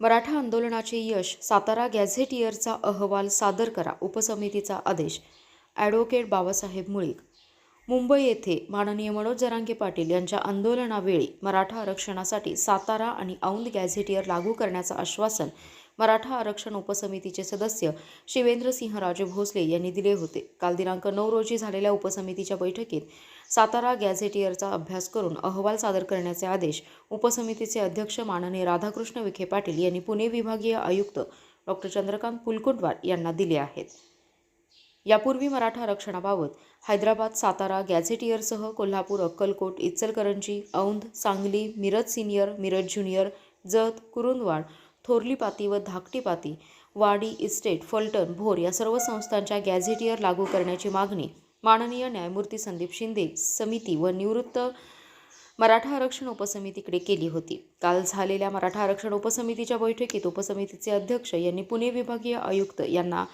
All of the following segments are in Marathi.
मराठा आंदोलनाचे यश सातारा गॅझेटियरचा अहवाल सादर करा उपसमितीचा आदेश. ॲडव्होकेट बाबासाहेब मुळीक. मुंबई येथे माननीय मनोज जरांगे पाटील यांच्या आंदोलनावेळी मराठा आरक्षणासाठी सातारा आणि औंध गॅझेटियर लागू करण्याचं आश्वासन मराठा आरक्षण उपसमितीचे सदस्य शिवेंद्रसिंहराजे भोसले यांनी दिले होते. काल दिनांक नऊ रोजी झालेल्या उपसमितीच्या बैठकीत सातारा गॅझेटियरचा अभ्यास करून अहवाल सादर करण्याचे आदेश उपसमितीचे अध्यक्ष माननीय राधाकृष्ण विखे पाटील यांनी पुणे विभागीय आयुक्त डॉक्टर चंद्रकांत पुलकुंटवार यांना दिले आहेत. यापूर्वी मराठा आरक्षणाबाबत हैदराबाद सातारा गॅझेटियरसह कोल्हापूर अक्कलकोट इचलकरंजी औंध सांगली मिरज सिनियर मिरज ज्युनियर जत कुरुंदवाड थोरली पाती व धाकटी पाती वाडी इस्टेट फलटण भोर या सर्व संस्थांच्या गॅझेटियर लागू करण्याची मागणी माननीय न्यायमूर्ती संदीप शिंदे समिती व निवृत्त मराठा आरक्षण उपसमितीकडे केली होती. काल झालेल्या मराठा आरक्षण उपसमितीच्या बैठकीत उपसमितीचे अध्यक्ष यांनी पुणे विभागीय आयुक्त यांना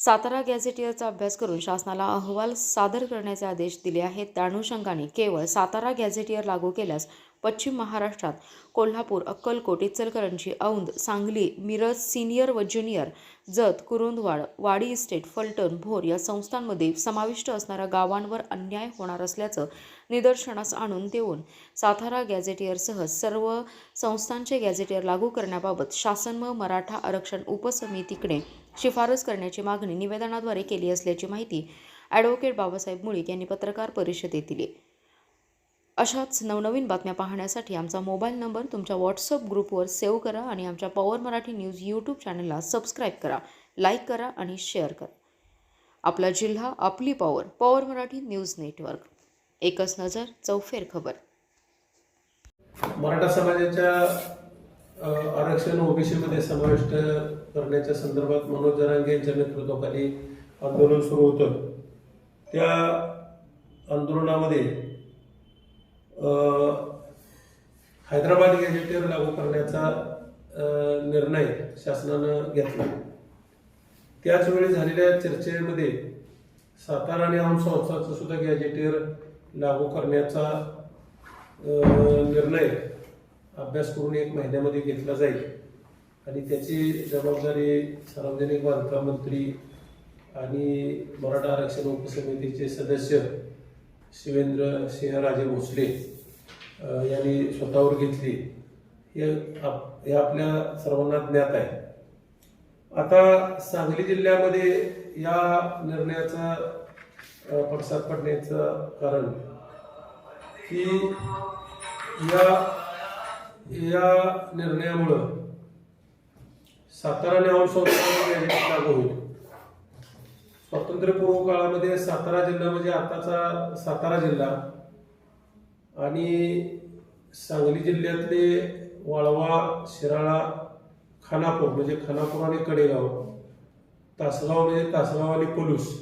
सातारा गॅझेटियरचा अभ्यास करून शासनाला अहवाल सादर करण्याचे आदेश दिले आहेत. त्या अनुषंगाने केवळ सातारा गॅझेटियर लागू केल्यास पश्चिम महाराष्ट्रात कोल्हापूर अक्कलकोट इचलकरंजी औंध सांगली मिरज सिनियर व ज्युनियर जत कुरुंदवाड वाडी इस्टेट फलटण भोर या संस्थांमध्ये समाविष्ट असणाऱ्या गावांवर अन्याय होणार असल्याचं निदर्शनास आणून देऊन सातारा गॅझेटियरसह सर्व संस्थांचे गॅझेटियर लागू करण्याबाबत शासन व मराठा आरक्षण उपसमितीकडे शिफारस करण्याची मागणी निवेदनाद्वारे केली असल्याची माहिती ॲडव्होकेट बाबासाहेब मुळीक यांनी पत्रकार परिषदेत दिली. अशाच नवनवीन बातम्या पाहण्यासाठी आमचा मोबाईल नंबर तुमच्या व्हॉट्सअप ग्रुपवर सेव्ह करा आणि आमच्या पॉवर मराठी न्यूज यूट्यूब चॅनलला सबस्क्राईब करा लाईक करा आणि शेअर करा. आपला जिल्हा आपली power power Marathi news network. एकच नजर चौफेर खबर. मराठा समाजाच्या आरक्षण ओबीसीमध्ये समाविष्ट करण्याच्या संदर्भात मनोज जरांगे यांच्या नेतृत्वाखाली आंदोलन सुरू होतं. त्या आंदोलनामध्ये हैदराबाद गॅजेटेर लागू करण्याचा निर्णय शासनानं घेतला. त्याच वेळी झालेल्या चर्चेमध्ये सातारा आणि आम संस्थाचं सुद्धा गॅजेटेर लागू करण्याचा निर्णय अभ्यास करून एक महिन्यामध्ये घेतला जाईल. आणि त्याची जबाबदारी सार्वजनिक बांधकाम मंत्री आणि मराठा आरक्षण उपसमितीचे सदस्य शिवेंद्र सिंहराजे भोसले यांनी स्वतःवर घेतली. हे आप- हे आपल्या सर्वांना ज्ञात आहे. आता सांगली जिल्ह्यामध्ये या निर्णयाचा पडसाद पडण्याचं कारण की या या निर्णयामुळं सातारा आणि संस्थान लागू होईल. स्वातंत्र्यपूर्व काळामध्ये सातारा जिल्हा म्हणजे आताचा सातारा जिल्हा आणि सांगली जिल्ह्यातले वाळवा शिराळा खानापूर म्हणजे खानापूर आणि कडेगाव तासगाव म्हणजे तासगाव आणि पलूस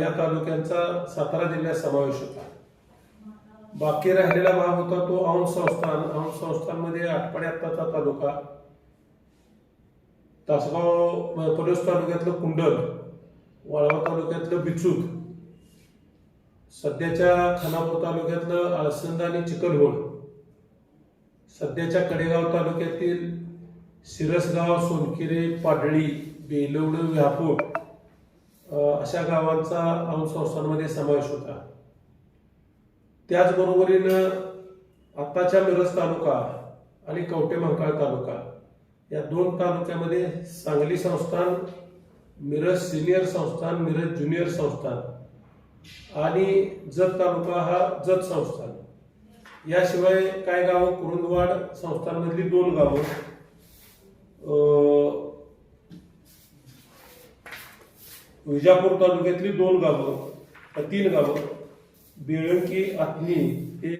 या तालुक्यांचा सातारा जिल्ह्यात समावेश होता. बाकी राहिलेला भाग होता तो औंध संस्थान. औंध संस्थानमध्ये आठपाड्याचा तालुका. तासगाव पलूस तालुक्यातलं कुंडल. वाळवा तालुक्यातलं बिचूक. सध्याच्या खानापूर तालुक्यातलं आळसंद आणि चिकलहोळ. सध्याच्या कडेगाव तालुक्यातील सिरसगाव सोनकिरे पाडळी बेलवड व्यापूर अशा गावांचा औंध संस्थांमध्ये समावेश होता. त्याचबरोबरीनं आत्ताच्या मिरज तालुका आणि कवटे महाकाळ तालुका या दोन तालुक्यामध्ये सांगली संस्थान मिरज सिनियर संस्थान मिरज ज्युनियर संस्थान आणि जत तालुका हा जत संस्थान. याशिवाय काय गावं? कुरुंदवाड संस्थानमधली दोन गावं. विजापूर तालुक्यातली दोन गावं अ, तीन गावं. बेळंकी आत्नी